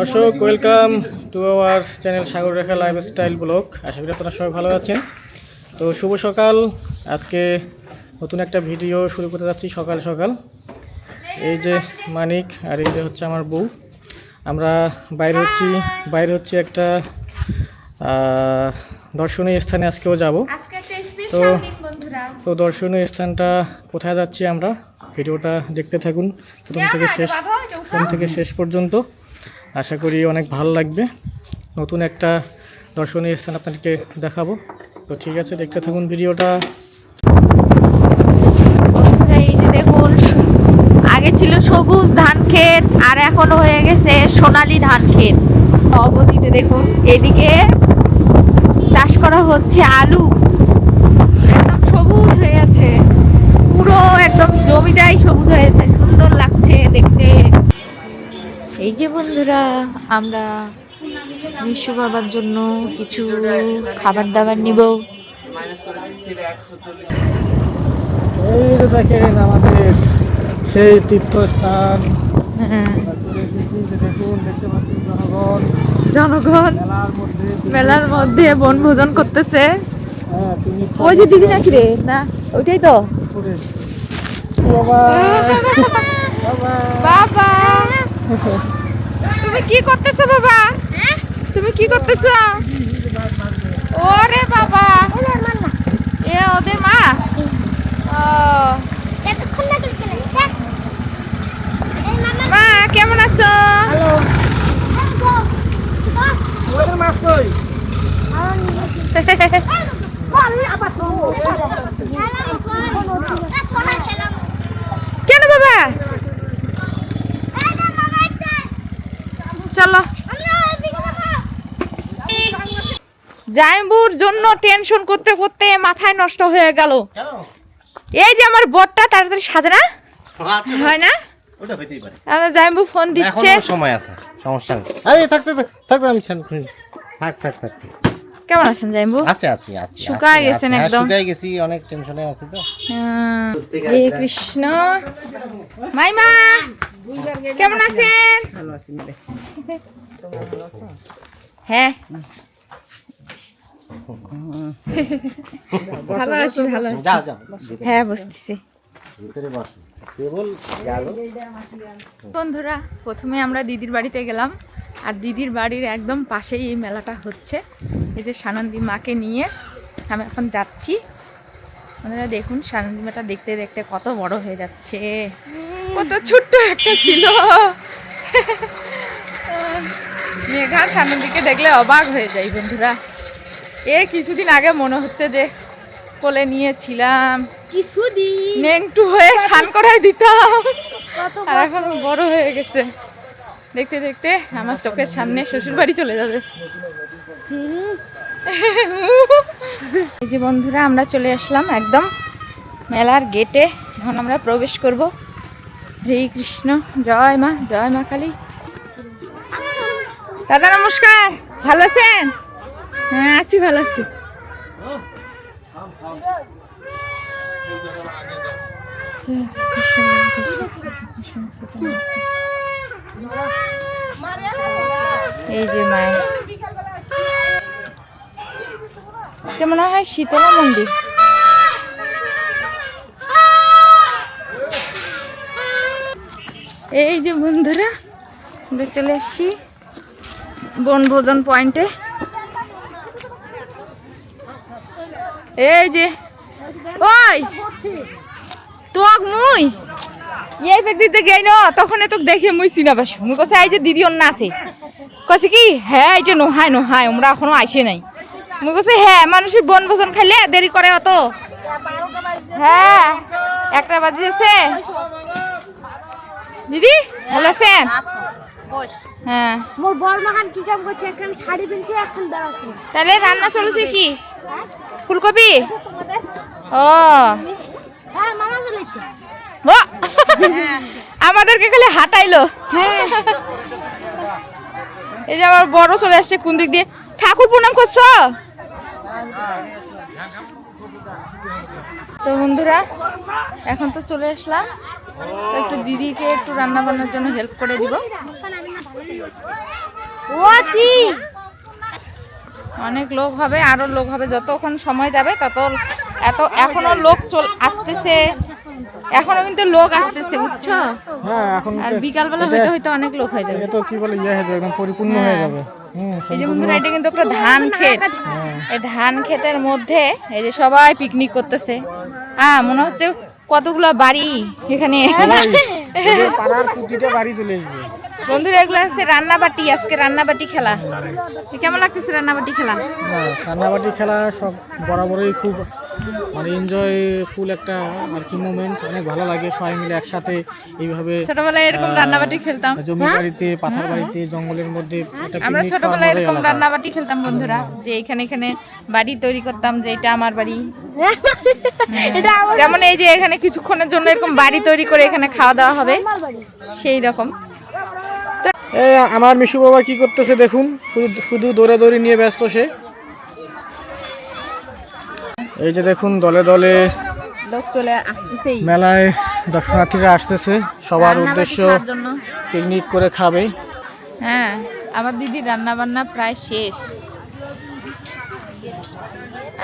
দর্শক welcome to our channel Sagar Rekha lifestyle blog আশা করি আপনারা সবাই ভালো আছেন। তো শুভ সকাল। আজকে নতুন একটা ভিডিও শুরু করতে যাচ্ছি সকাল সকাল। এই যে মানিক আর এই যে হচ্ছে আমার বউ। আমরা বাইরে হচ্ছি বাইরে হচ্ছে একটা দর্শনীয় স্থানে আজকেও যাব। বন্ধুরা। তো দর্শনীয় স্থানটা কোথায় যাচ্ছি আমরা? ভিডিওটা দেখতে থাকুন। প্রথম থেকে শেষ প্রথম থেকে শেষ পর্যন্ত। আশা করি অনেক ভালো লাগবে। নতুন একটা দর্শনীয় স্থান আপনাদেরকে দেখাবো। তো ঠিক আছে, দেখতে থাকুন ভিডিওটা। এই যে দেখুন, আগে ছিল সবুজ ধান ক্ষেত, আর এখন হয়ে গেছে সোনালী ধান ক্ষেত। অবধিতে দেখুন, এদিকে চাষ করা হচ্ছে আলু। একদম সবুজ হয়ে আছে। পুরো একদম জমিটাই সবুজ হয়েছে সুন্দর লাগছে দেখতে। এই যে বন্ধুরা আমরা বিশ্ব বাবার জন্য কিছু খাবার দাবার নিব। এই দেখেন আমাদের সেই তীর্থস্থান। জনগণ মেলার মধ্যে বনভোজন করতেছে। হ্যাঁ ওই যে দিদি নাকি রে? না ওইটাই তো। বাবা। বাবা। তুমি কি করতেছো বাবা? তুমি কি করতেছো? ওরে বাবা। এ ওদের মা? ও। মা কেমন আছো? আমাদের মাছ কই কেন বাবা চলো। জাইম্বুর জন্য টেনশন করতে করতে মাথায় নষ্ট হয়ে গেল। এই যে আমার বটটা তাড়াতাড়ি সাজে না? হয় না? জাইম্বু ফোন দিচ্ছে। সময় আছে সমস্যা নেই। আরে থাকতে থাকতে আমি থাক থাক থাক। কেমন আছেন জাইম্বু? আছে আছে আছে শুকায় গেছেন হ্যাঁ, একদম। শুকায় গেছি অনেক টেনশনে আছি তো। হ্যাঁ, হরে কৃষ্ণ। মাইমা কেমন আছেন? ভালো আছি মিলে। হ্যাঁ। ভালো আছি ভালো আছি। যাও যাও। হ্যাঁ বসতেছি। ভিতরে বসো। কেবল গেল। বন্ধুরা প্রথমে আমরা দিদির বাড়িতে গেলাম। আর দিদির বাড়ির একদম পাশেই এই মেলাটা হচ্ছে। এই যে সানন্দী মাকে নিয়ে আমি এখন যাচ্ছি। বন্ধুরা দেখুন সানন্দী মাটা দেখতে দেখতে কত বড় হয়ে যাচ্ছে। কত ছোট্ট একটা ছিল। মেঘা সানন্দীকে দেখলে অবাক হয়ে যাই বন্ধুরা। এ কিছুদিন আগে মনে হচ্ছে যে কোলে নিয়েছিলাম। কিছুদিন। নেংটু হয়ে স্নান করাই দিতাম। আর এখন বড় হয়ে গেছে। দেখতে দেখতে আমার চোখের সামনে শ্বশুর বাড়ি চলে যাবে। এই যে বন্ধুরা, আমরা চলে আসলাম একদম মেলার গেটে। এখন আমরা প্রবেশ করব। হরে কৃষ্ণ, জয় মা জয় মা কালী। দাদা, নমস্কার। ভালো আছেন? হ্যাঁ আছি, ভালো আছি। এই যে মায়ের এটা মনে হয় শীতলা মন্দির। এই যে বন্ধুরা, আমরা চলে আসছি বনভোজন পয়েন্টে এই যে, ওই, তোক মুই। এই ব্যক্তিতে গেই ন, তখন তোক দেখে মুই চিনা পাইছো। মুই কছে এই যে দিদি অন্য আছে। কছে কি হ্যাঁ এটা নোহায় নোহায় আমরা এখনও আইসে নাই। মুই কছে হ্যাঁ মানুষের বন ভোজন খাইলে দেরি করে অত। হ্যাঁ একটা বাজিয়েছে। দিদি ভালো আছেন? হ্যাঁ। মোর বড় মাখান কি কাম করছে? এখন শাড়ি পিনছে এখন বেড়াচ্ছে। তাহলে রান্না চলছে কি? ফুলকপি? ও। হ্যাঁ মামা চলেছে ও। আমাদেরকে খালি হাঁটাইলো। এই যে আমার বড় চলে আসছে কোন দিক দিয়ে। ঠাকুর প্রণাম করছ? তো বন্ধুরা এখন তো চলে আসলাম। একটু দিদিকে একটু রান্না বান্নার জন্য হেল্প করে দিব। অনেক লোক হবে আরও লোক হবে। যতক্ষণ সময় যাবে তত এত এখনও লোক চল আসতেছে। এখনও কিন্তু লোক আসতেছে বুঝছ? হ্যাঁ এখন আর বিকালবেলা হইতে হইতে অনেক লোক হয়ে যাবে। এটা তো কি বলে ইয়ে হয়ে যাবে একদম পরিপূর্ণ হয়ে যাবে। এই যে বন্ধুরা এটা কিন্তু একটা ধান ক্ষেত। এই ধান ক্ষেতের মধ্যে এই যে সবাই পিকনিক করতেছে। হ্যাঁ মনে হচ্ছে কতগুলো বাড়ি এখানে? বন্ধুরা এগুলো হচ্ছে রান্নাবাটি আজকে রান্নাবাটি খেলা। কেমন লাগতেছে রান্নাবাটি খেলা? রান্নাবাটি খেলা সব বরাবরই খুব মানে এনজয় ফুল একটা আর কি মোমেন্ট অনেক ভালো লাগে সবাই মিলে একসাথে এইভাবে ছোটবেলায় এরকম রান্নাবাটি খেলতাম। জমি বাড়িতে পাথার বাড়িতে জঙ্গলের মধ্যে আমরা ছোটবেলায় এরকম। রান্নাবাটি খেলতাম বন্ধুরা যে এখানে এখানে বাড়ি তৈরি করতাম যে এটা আমার বাড়ি। এটা আমার যেমন এই যে এখানে কিছুক্ষণের জন্য এরকম বাড়ি তৈরি করে এখানে খাওয়া দাওয়া হবে সেই রকম। আমার মিশু বাবা কি করতেছে দেখুন শুধু শুধু দৌড়াদৌড়ি নিয়ে ব্যস্ত সে। এই যে দেখুন দলে দলে মেলায় দর্শনার্থীরা আসতেছে। সবার উদ্দেশ্য পিকনিক করে খাবে। হ্যাঁ আমার দিদি রান্না বান্না প্রায় শেষ।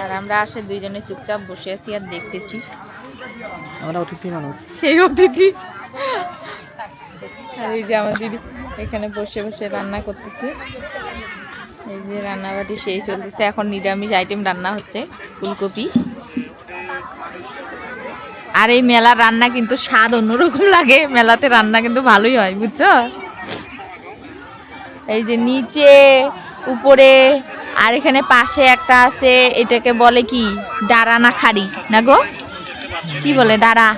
আর আমরা আসে দুইজনে চুপচাপ বসে আছি আর দেখতেছি। আমরা অতিথি মানুষ। সেই অতিথি। আর এই যে আমার দিদি এখানে বসে বসে রান্না করতেছে। এই যে রান্নাবাটি সেই চলতেছে। এখন নিরামিষ আইটেম রান্না হচ্ছে, ফুলকপি। আর এই মেলার রান্না কিন্তু স্বাদ অন্যরকম লাগে। মেলাতে রান্না কিন্তু ভালোই হয়, বুঝছ? এই যে নিচে, উপরে, আর এখানে পাশে একটা আছে, এটাকে বলে কি? ডারা না খাড়ি না গো? কি বলে? ডারা।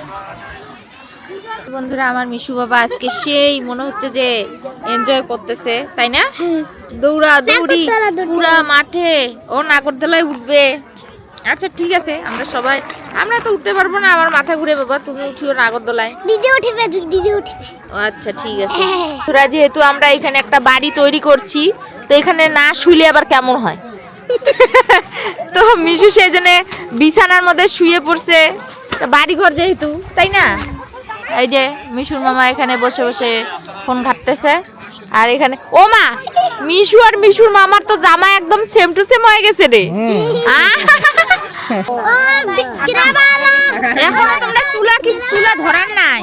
বন্ধুরা আমার মিশু বাবা আজকে সেই মনে হচ্ছে যে এনজয় করতেছে তাই না? দৌড়া দৌড়ি পুরা মাঠে ও নাগরদোলায় উঠবে। আচ্ছা ঠিক আছে আমরা সবাই আমরা তো উঠতে পারব না আমার মাথা ঘুরে বাবা তুমি উঠিও নাগরদোলায়। দিদি উঠিবে দিদি উঠিবে। ও আচ্ছা ঠিক আছে। তোরা যেহেতু আমরা এখানে একটা বাড়ি তৈরি করছি তো এখানে না শুইলে আবার কেমন হয়? তো মিশু সেই জন্য বিছানার মধ্যে শুয়ে পড়ছে বাড়ি ঘর যেহেতু তাই না? এই যে মিশুর মামা এখানে বসে বসে ফোন ঘাটতেছে। আর এখানে ও মা মিশু আর মিশুর মামার তো জামা একদম সেম টু সেম হয়ে গেছে রে। এখনও তোমরা চুলা কি চুলা ধরার নাই?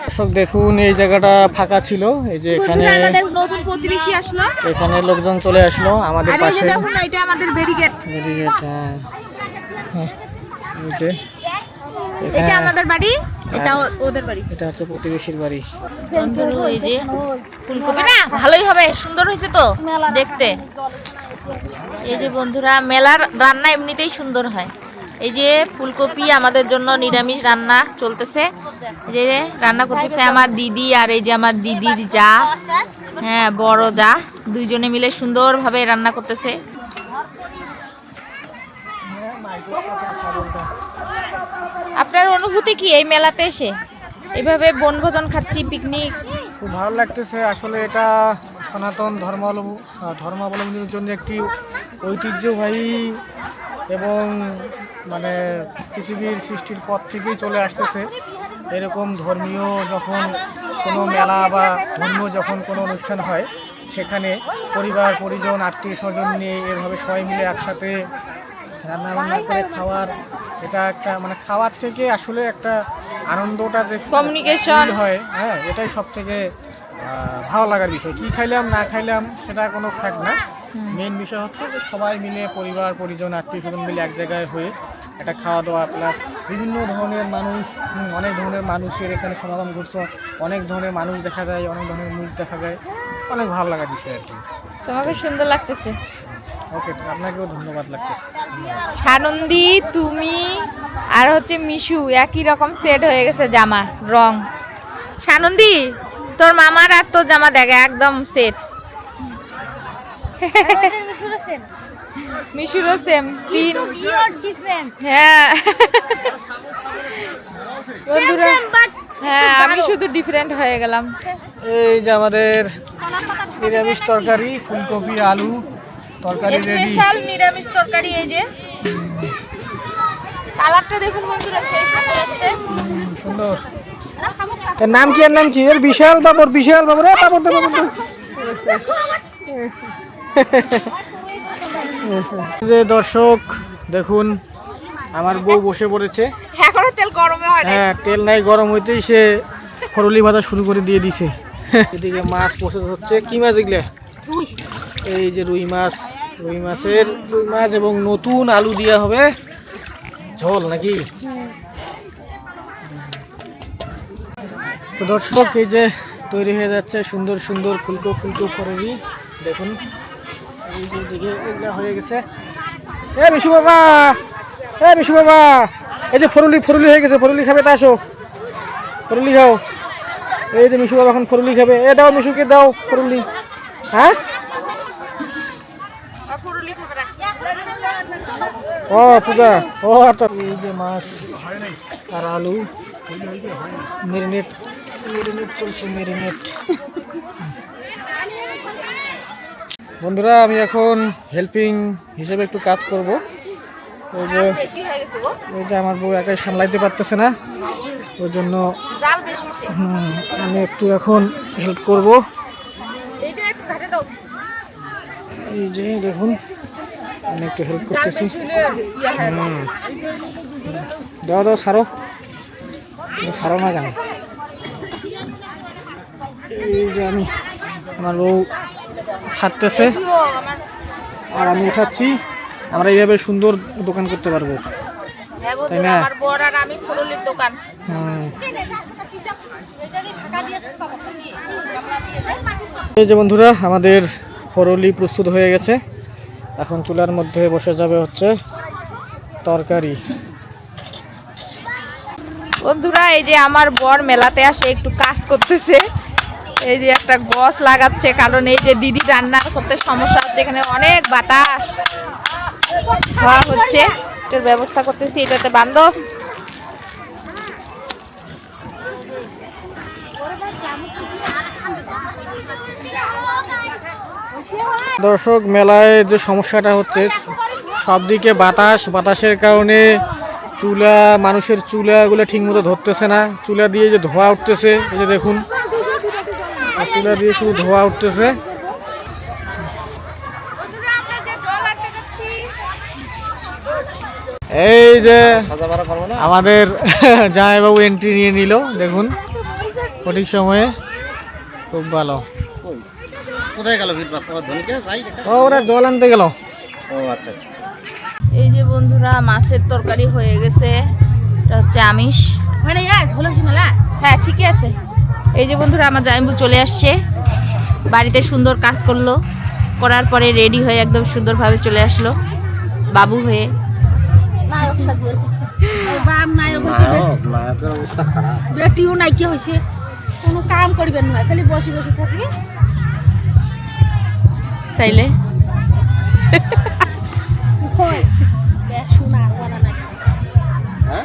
দর্শক দেখুন এই জায়গাটা ফাঁকা ছিল। এই যে এখানে প্রতিবেশী আসলো। এখানে লোকজন চলে আসলো আমাদের পাশে। দেখুন এটা আমাদের ব্যারিকেড ব্যারিকেড, হ্যাঁ। হ্যাঁ, এটা আমাদের বাড়ি এটা ওদের বাড়ি। এটা হচ্ছে প্রতিবেশীর বাড়ি। বন্ধুরা এই যে ফুলকপি না ভালোই হবে সুন্দর হয়েছে তো দেখতে। এই যে বন্ধুরা মেলার রান্না এমনিতেই সুন্দর হয়। এই যে ফুলকপি আমাদের জন্য নিরামিষ রান্না চলতেছে। এই যে রান্না করতেছে আমার দিদি আর এই যে আমার দিদির যা। হ্যাঁ বড় যা। দুইজনে মিলে সুন্দরভাবে রান্না করতেছে। আপনার অনুভূতি কি এই মেলাতে এসে? এভাবে বনভোজন খাচ্ছি, পিকনিক? খুব ভালো লাগতেছে। আসলে এটা সনাতন ধর্মাবলম্বী ধর্মাবলম্বীর জন্য একটি ঐতিহ্যবাহী এবং মানে পৃথিবীর সৃষ্টির পর থেকেই চলে আসতেছে। এরকম ধর্মীয় যখন কোনো মেলা বা ধর্মীয় যখন কোনো অনুষ্ঠান হয়, সেখানে পরিবার, পরিজন আত্মীয় স্বজন নিয়ে এভাবে সবাই মিলে একসাথে রান্না বান্না করে খাওয়ার এটা একটা মানে খাওয়ার থেকে আসলে একটা আনন্দটা যে feel হয় হ্যাঁ এটাই সব থেকে ভালো লাগার বিষয়। কি খাইলাম না খাইলাম সেটা কোনো ফ্যাক্ট না। মেন বিষয় হচ্ছে যে সবাই মিলে পরিবার পরিজন আত্মীয় স্বজন মিলে এক জায়গায় হয়ে একটা খাওয়া দাওয়া প্লাস বিভিন্ন ধরনের মানুষ অনেক ধরনের মানুষের এখানে সমাগম ঘটছে। অনেক ধরনের মানুষ দেখা যায় অনেক ধরনের মুখ দেখা যায়। অনেক ভালো লাগার বিষয় আর কি। তোমাকে সুন্দর লাগতেছে। ওকে আপনাকেও ধন্যবাদ লাগতেছে। সানন্দি তুমি আর হচ্ছে মিশু একই রকম সেট হয়ে গেছে জামা রং। সানন্দি তোর মামার আর তোর জামা দেখে একদম সেট মিশুরও সেম তিন। হ্যাঁ। বন্ধুরা হ্যাঁ আমি শুধু ডিফারেন্ট হয়ে গেলাম। এই যে আমাদের নিরামিষ তরকারি ফুলকপি আলু। তরকারি স্পেশাল নিরামিষ তরকারি এই যে। কালারটা দেখুন বন্ধুরা সেই সুন্দর আসছে। সুন্দর। এর নাম কি এর নাম কি? এর বিশাল বাবর বিশাল বাবর এ বাবর দে বাবর যে দর্শক দেখুন আমার বউ বসে পড়েছে। এখনও তেল গরমে হয় না হ্যাঁ তেল নাই গরম হইতেই সে করলি ভাজা শুরু করে দিয়ে দিছে। এদিকে মাছ প্রসেস হচ্ছে। কি মাছ এগুলো এই যে রুই মাছ, রুই মাছের, রুই মাছ এবং নতুন আলু দেওয়া হবে ঝোল নাকি? তো দর্শক, এই যে তৈরি হয়ে যাচ্ছে সুন্দর সুন্দর ফুলকো ফুলকো করবি দেখুন, এই যে হয়ে গেছে। এ বিশু বাবা, এ বিশু বাবা, এই যে ফরুলি ফরুলি হয়ে গেছে, ফরুলি খাবে, তা আসো। ফরুলি খাও। এই যে মিশু বাবা এখন ফরুলি খাবে। এ দাও মিশুকে, দাও ফরুলি। হ্যাঁ? ও পূজা। ও আচ্ছা। এই যে মাছ আর আলু মেরিনেট মেরিনেট চলছে মেরিনেট বন্ধুরা আমি এখন হেল্পিং হিসেবে একটু কাজ করব। ওই যে ওই যে আমার বউ একাই সামলাইতে পারতেছে না। ওই জন্য আমি একটু এখন হেল্প করব। এই যে দেখুন। আমি একটু হেল্প করতেছি। হয়ে। দাও দাও সারো। সারো না কেন? এই যে আমি আমার বউ ছাড়তেছে। আর আমি উঠাচ্ছি আমরা এইভাবে সুন্দর দোকান করতে পারব। হ্যাঁ তাই না? আমার বর আর আমি ফুলুলির দোকান। হুম। এই যে বন্ধুরা আমাদের হরলি প্রস্তুত হয়ে গেছে। এখন চুলার মধ্যে বসে যাবে হচ্ছে তরকারি। বন্ধুরা, এই যে আমার বর মেলাতে আসে, একটু কাজ করতেছে। এই যে একটা গস লাগাচ্ছে, কারণ এই যে দিদি রান্না করতে সমস্যা হচ্ছে, এখানে অনেক বাতাস। হওয়া হচ্ছে। এটার ব্যবস্থা করতেছি, এটাতে বান্ধব। দর্শক, মেলায় যে সমস্যাটা হচ্ছে সব দিকে বাতাস, বাতাসের কারণে চুলা, মানুষের চুলাগুলো ঠিকমতো ধরতেছে না। চুলা দিয়ে যে ধোয়া উঠতেছে, এই যে দেখুন চুলা দিয়ে শুধু ধোয়া উঠতেছে। এই যে আমাদের জামাইবাবু এন্ট্রি নিয়ে নিল, দেখুন, সঠিক সময়ে। খুব ভালো। কোথায় গেল ভিড় পাত্র ধনীকে? যাই ও ওরা জল আনতে গেল। ও আচ্ছা আচ্ছা। এই যে বন্ধুরা মাছের তরকারি হয়ে গেছে। এটা হচ্ছে আমিষ। মানে মেলা? হ্যাঁ ঠিকই আছে। এই যে বন্ধুরা আমার জাইম্বু চলে আসছে। বাড়িতে সুন্দর কাজ করল। করার পরে রেডি হয়ে একদম সুন্দরভাবে চলে আসলো। বাবু হয়ে। বেটিও নাইকিয়া হয়েছে। কোনো কাম করিবেন না খালি বসে বসে থাকবে। তাইলে? হয়। হ্যাঁ?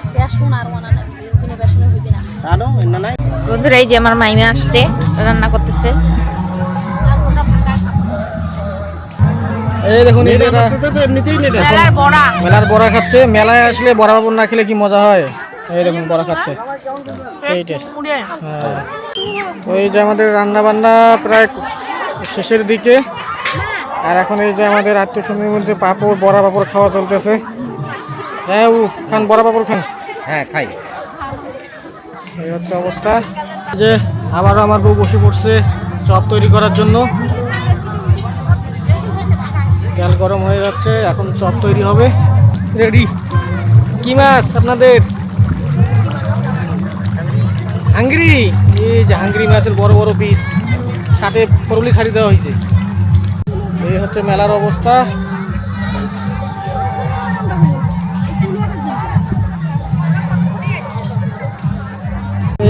বন্ধুরা এই যে আমার মাইমা আসছে রান্না করতেছে। এই দেখুন মেলার বড়া। মেলার বড়া খাচ্ছে। মেলায় আসলে বড়া বাবুর না খেলে কি মজা হয়? এই দেখুন বড়া খাচ্ছে। এই টেস্ট। হ্যাঁ। তো এই যে আমাদের রান্না বান্না প্রায় শেষের দিকে। আর এখন এই যে আমাদের আত্মীয় মধ্যে পাপড় বড়া পাপড় খাওয়া চলতেছে। হ্যাঁ উ খান বড়া পাপড় খান। হ্যাঁ খাই। এই হচ্ছে অবস্থা। যে আবারও আমার বউ বসে পড়ছে চপ তৈরি করার জন্য। তেল গরম হয়ে যাচ্ছে এখন চপ তৈরি হবে। রেডি। কি মাছ আপনাদের? হাঙ্গরি এই যে হাঙ্গরি মাছের বড় বড় পিস সাথে ফরুলি ছাড়ি দেওয়া হয়েছে। এই হচ্ছে মেলার অবস্থা।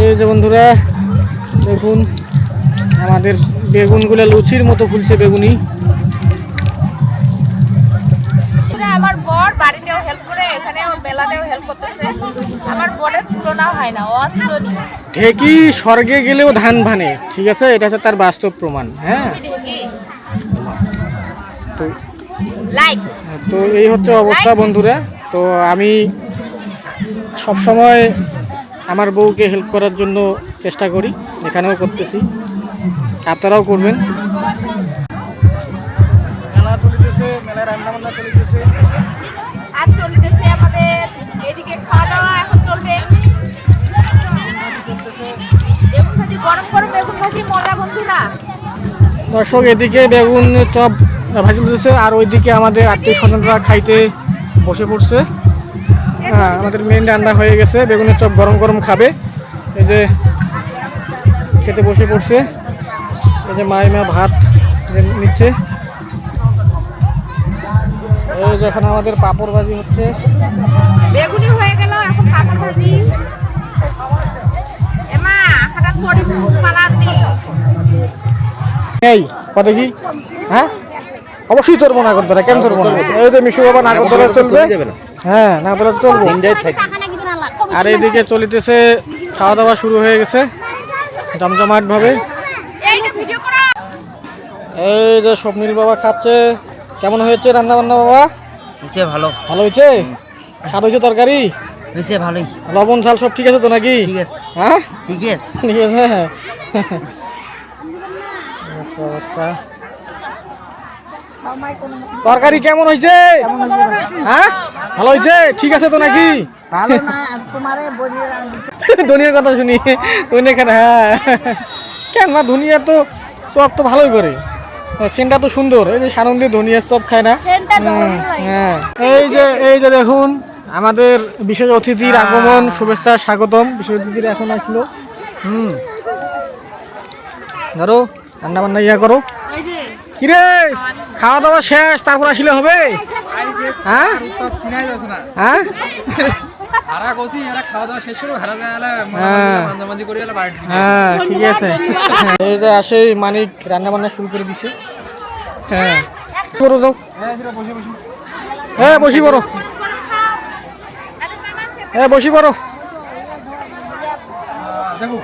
এই যে বন্ধুরা দেখুন আমাদের বেগুনগুলো লুচির মতো ফুলছে বেগুনি। বন্ধুরা, আমার বর বাড়িতেও হেল্প করে এখানেও মেলাতেও হেল্প করতেছে। আমার বরের তুলনা হয় না অতুলনীয়। ঢেকি স্বর্গে গেলেও ধান ভানে ঠিক আছে? এটা হচ্ছে তার বাস্তব প্রমাণ হ্যাঁ? তো লাইক তো এই হচ্ছে অবস্থা বন্ধুরা। তো আমি সব সময় আমার বউকে হেল্প করার জন্য চেষ্টা করি এখানেও করতেছি। আপনারাও করবেন। মেলা চলিতেছে মেলায় রান্না চলিতেছে। আর চলতেছে আমাদের এদিকে খাওয়া দাওয়া এখন চলবে। বেগুন ভাজি গরম গরম বেগুন ভাজি মজা বন্ধুরা। দর্শক এদিকে বেগুন চপ ভাজি দিতেছে আর ওইদিকে আমাদের আত্মীয় স্বজনরা খাইতে বসে পড়ছে। হ্যাঁ আমাদের মেন রান্না হয়ে গেছে বেগুনের চপ গরম গরম খাবে। এই যে খেতে বসে পড়ছে। এই যে মাইমা ভাত নিচ্ছে। এই যে এখন আমাদের পাপড় ভাজি হচ্ছে। বেগুনি হয়ে গেল এখন পাপড় ভাজি। এমা হঠাৎ করে পালাতি এই কি? হ্যাঁ? অবশ্যই তোর মনে করতে কেন তোর মনে এই যে মিশু বাবা না করতে চলবে? হ্যাঁ না করলে চলবো। আর এইদিকে চলিতেছে খাওয়া দাওয়া শুরু হয়ে গেছে জমজমাট ভাবে এইটা ভিডিও করা এই যে স্বপ্নীল বাবা খাচ্ছে কেমন হয়েছে রান্না বান্না বাবা? হয়েছে ভালো। ভালো হয়েছে? স্বাদ হয়েছে তরকারি? হয়েছে ভালোই। লবণ ঝাল সব ঠিক আছে তো নাকি? ঠিক আছে। হ্যাঁ? ঠিক আছে। ঠিক আছে। আচ্ছা, অবস্থা। তরকারি কেমন হয়েছে? হ্যাঁ? ভালো হয়েছে? ঠিক আছে তো নাকি? ধনিয়ার কথা শুনি। হ্যাঁ। কেন না ধনিয়া তো চপ তো ভালোই করে। সেনটা তো সুন্দর। এই যে সানন্দে ধনিয়ার চপ খায় না? হ্যাঁ। এই যে এই যে দেখুন আমাদের বিশেষ অতিথির আগমন শুভেচ্ছা স্বাগতম। বিশেষ অতিথির এখন আসলো। হুম। ধরো রান্না বান্না ইয়া করো। কিরে? খাওয়া দাওয়া শেষ তারপর আসলে হবে? হ্যাঁ? হ্যাঁ? হ্যাঁ। হ্যাঁ। ঠিক আছে। এই যে আসে মানিক রান্না বান্না শুরু করে দিছে। হ্যাঁ। করো হ্যাঁ বসি পড়ো হ্যাঁ বসি পড়ো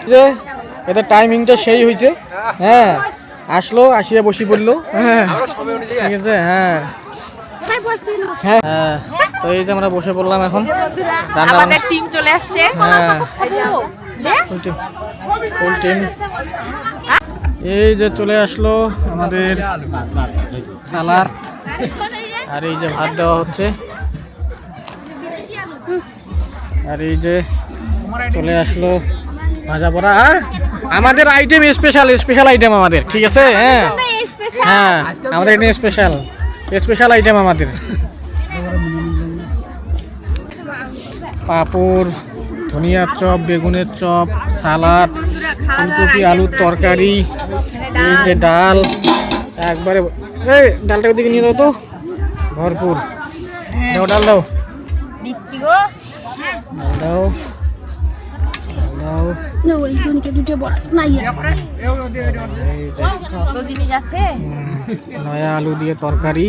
যে এদের টাইমিংটা সেই হয়েছে হ্যাঁ। আসলো আসিয়া বসি পড়ল। হ্যাঁ। ঠিক আছে হ্যাঁ। হ্যাঁ হ্যাঁ তো এই যে আমরা বসে পড়লাম এখন। রান্না আমাদের টিম চলে আসছে। হ্যাঁ। ফুল টিম এই যে চলে আসলো আমাদের সালাদ। আর এই যে ভাত দেওয়া হচ্ছে। আর এই যে চলে আসলো ভাজা পড়া আর আমাদের আইটেম স্পেশাল স্পেশাল আইটেম আমাদের ঠিক আছে? হ্যাঁ। হ্যাঁ আমাদের এটা স্পেশাল স্পেশাল আইটেম আমাদের। পাপড় ধনিয়ার চপ বেগুনের চপ সালাদ ফুলকপি আলুর তরকারি এই যে ডাল একবারে এই ডালটা ওদিকে নিয়ে দাও তো। ভরপুর। দাও ডাল দাও। দিচ্ছি গো। দাও। না ওই দুনিকে দুটো বড়। না এই যে যত জিনিস আছে। নয়া আলু দিয়ে তরকারি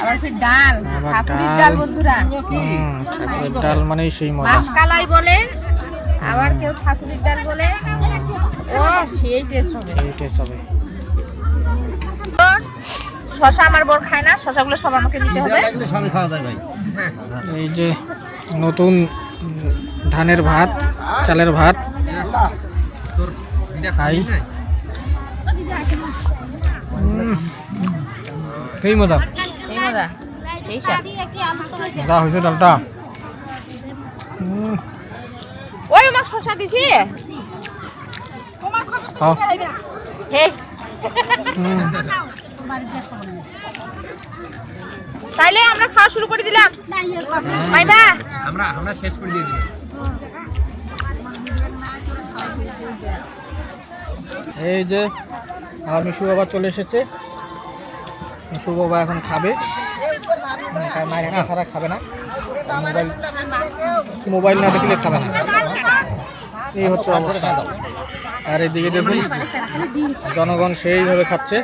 আবার ফির ডাল ঠাকুরের ডাল। বন্ধুরা। ঠাকুরের ডাল মানেই সেই মজা। মাসকালাই বলে আবার কেউ ঠাকুরের ডাল বলে। ও সেই টেস্ট হবে। এই টেস্ট হবে। শশা আমার বর খায় না শশাগুলো সব আমাকে দিতে হবে। সবই খাওয়া যায় ভাই। এই যে নতুন ধানের ভাত চালের ভাত। সেই মজা এই মজা। সেই স্বাদ মজা হয়েছে ডালটা। ওই আমার দিছি। তাইলে আমরা খাওয়া শুরু করে দিলাম। মাইবা এই যে আমার মিশু বাবা চলে এসেছে। মিশু বাবা এখন খাবে। মায়ের ছাড়া খাবে না। মোবাইল মোবাইল না দেখলে খাবে না। এই হচ্ছে অবস্থা। আর এদিকে দেখুন, জনগণ সেইভাবে খাচ্ছে।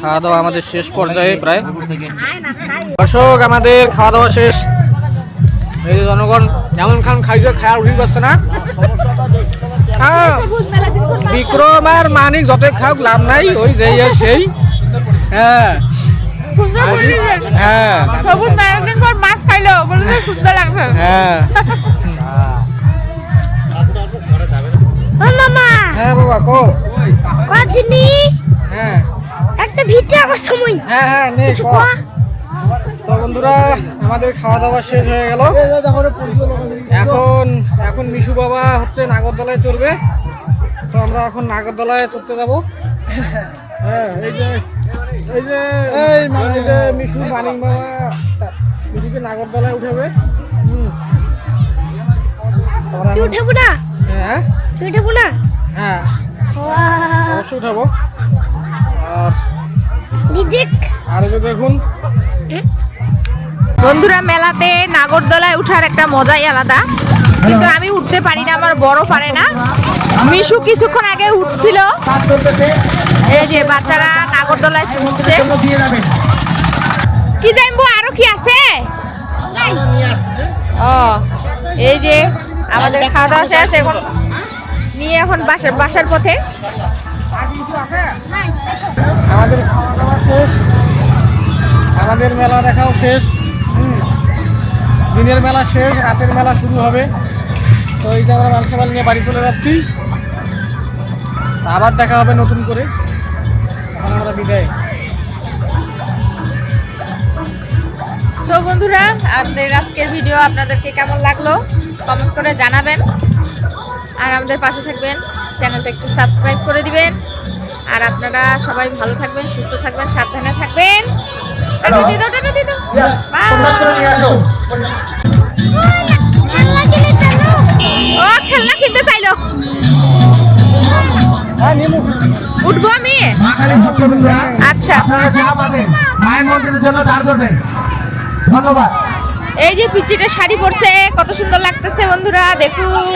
খাওয়া দাওয়া আমাদের শেষ পর্যায়ে প্রায়। দর্শক, আমাদের খাওয়া দাওয়া শেষ। এই জনগণ যেমন খান খাইছে, খাওয়া উঠি পাচ্ছে না? বিক্রম আর মানিক যতই খাওক লাভ নাই ওই যেই আর সেই। হ্যাঁ। হ্যাঁ। মাছ খাইলো সুন্দর হ্যাঁ। মামা। হ্যাঁ বাবা কো। কাজিনি হ্যাঁ। একটা ভিটে আমার সময়। হ্যাঁ হ্যাঁ নে তো বন্ধুরা আমাদের খাওয়া দাওয়া শেষ হয়ে গেল। এখন এখন মিশু বাবা হচ্ছে নাগরদোলায় চড়বে। তো আমরা এখন নাগরদোলায় চড়তে যাব। হ্যাঁ এই যে এই যে এই যে মিশু মানিক বাবা মিশুকে নাগরদোলায় উঠাবে। হুম। না? হ্যাঁ উঠাবো না? হ্যাঁ। ওয়াও। অবশ্যই উঠাবো। আর দিদিক আর দেখুন। বন্ধুরা মেলাতে নাগরদোলায় উঠার একটা মজাই আলাদা। কিন্তু আমি উঠতে পারি না আমার বড় পারে না। মিশু কিছুক্ষণ আগে উঠছিল। এই যে বাচ্চারা নাগরদোলায় উঠছে কি জানব আরও কি আছে? ও এই যে আমাদের খাওয়া দাওয়া শেষ এখন নিয়ে এখন বাসার বাসার পথে আমাদের খাওয়া দাওয়া শেষ। আমাদের মেলা দেখাও শেষ। দিনের মেলা শেষ, রাতের মেলা শুরু হবে। তো এই যে আমরা মাংসমাল নিয়ে বাড়ি চলে যাচ্ছি। আবার দেখা হবে নতুন করে। এখন আমরা বিদায়। তো বন্ধুরা আপনাদের আজকের ভিডিও আপনাদেরকে কেমন লাগল? কমেন্ট করে জানাবেন। আর আমাদের পাশে থাকবেন। চ্যানেলটা একটু সাবস্ক্রাইব করে দিবেন। আর আপনারা সবাই ভালো থাকবেন, সুস্থ থাকবেন, সাবধানে থাকবেন। টাটা দিয়ে দাও, টাটা দিয়ে দাও। Bye. ও খেলনা কিনতে চাইলো। হ্যাঁ উঠবো আমি? আচ্ছা। মায়ের মন্দিরের জন্য দাঁড় করবেন ধন্যবাদ। এই যে পিচিটা শাড়ি পরছে কত সুন্দর লাগতেছে বন্ধুরা দেখুন।